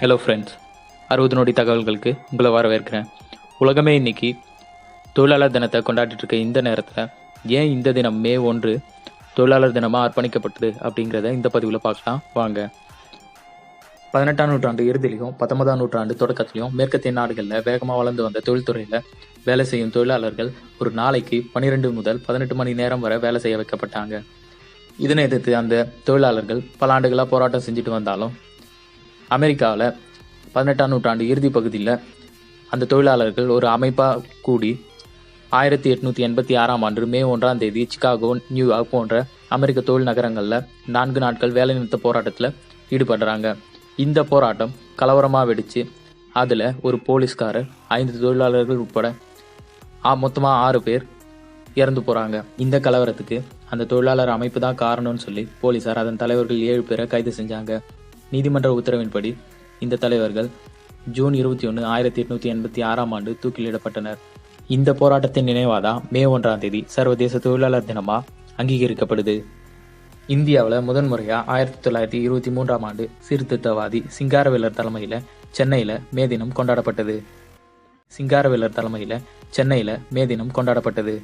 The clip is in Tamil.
ஹலோ ஃப்ரெண்ட்ஸ் அறுபது நொடி தகவல்களுக்கு உங்களை வரவேற்கிறேன். உலகமே இன்னைக்கு தொழிலாளர் தினத்தை கொண்டாடிட்டு இருக்க இந்த நேரத்தில் ஏன் இந்த தினம் மே ஒன்று தொழிலாளர் தினமாக அர்ப்பணிக்கப்பட்டது அப்படிங்கிறத இந்த பதிவில் பார்க்கலாம். வாங்க. பதினெட்டாம் நூற்றாண்டு இறுதியிலையும் பத்தொன்பதாம் நூற்றாண்டு தொடக்கத்திலையும் மேற்கத்திய நாடுகளில் வேகமாக வளர்ந்து வந்த தொழில்துறையில் வேலை செய்யும் தொழிலாளர்கள் ஒரு நாளைக்கு பன்னிரெண்டு முதல் பதினெட்டு மணி நேரம் வரை வேலை செய்ய வைக்கப்பட்டாங்க. இதனை எதிர்த்து அந்த தொழிலாளர்கள் பல ஆண்டுகளாக போராட்டம் செஞ்சுட்டு வந்தாலும் அமெரிக்காவில் பதினெட்டாம் நூற்றாண்டு இறுதி பகுதியில் அந்த தொழிலாளர்கள் ஒரு அமைப்பாக கூடி ஆயிரத்தி எட்நூற்றி எண்பத்தி ஆறாம் ஆண்டு மே ஒன்றாம் தேதி சிகாகோ நியூயார்க் போன்ற அமெரிக்க தொழில் நகரங்களில் நான்கு நாட்கள் வேலைநிறுத்த போராட்டத்தில் ஈடுபடுறாங்க. இந்த போராட்டம் கலவரமாக வெடித்து அதில் ஒரு போலீஸ்காரர் ஐந்து தொழிலாளர்கள் உட்பட மொத்தமாக ஆறு பேர் இறந்து போகிறாங்க இந்த கலவரத்துக்கு அந்த தொழிலாளர் அமைப்பு தான் காரணம்னு சொல்லி போலீசார் அதன் தலைவர்கள் ஏழு பேரை கைது செஞ்சாங்க. நீதிமன்ற உத்தரவின்படி இந்த தலைவர்கள் ஜூன் இருபத்தி ஒன்று ஆயிரத்தி எட்நூத்தி எண்பத்தி ஆறாம் ஆண்டு தூக்கிலிடப்பட்டனர். இந்த போராட்டத்தின் நினைவாதான் மே ஒன்றாம் தேதி சர்வதேச தொழிலாளர் தினமா அங்கீகரிக்கப்படுது. இந்தியாவில் முதன்முறையாக ஆயிரத்தி தொள்ளாயிரத்தி இருபத்தி மூன்றாம் ஆண்டு சீர்திருத்தவாதி சிங்காரவேலர் தலைமையில் சென்னையில் மே தினம் கொண்டாடப்பட்டது. சிங்காரவேலர் தலைமையில் சென்னையில் மே தினம் கொண்டாடப்பட்டது.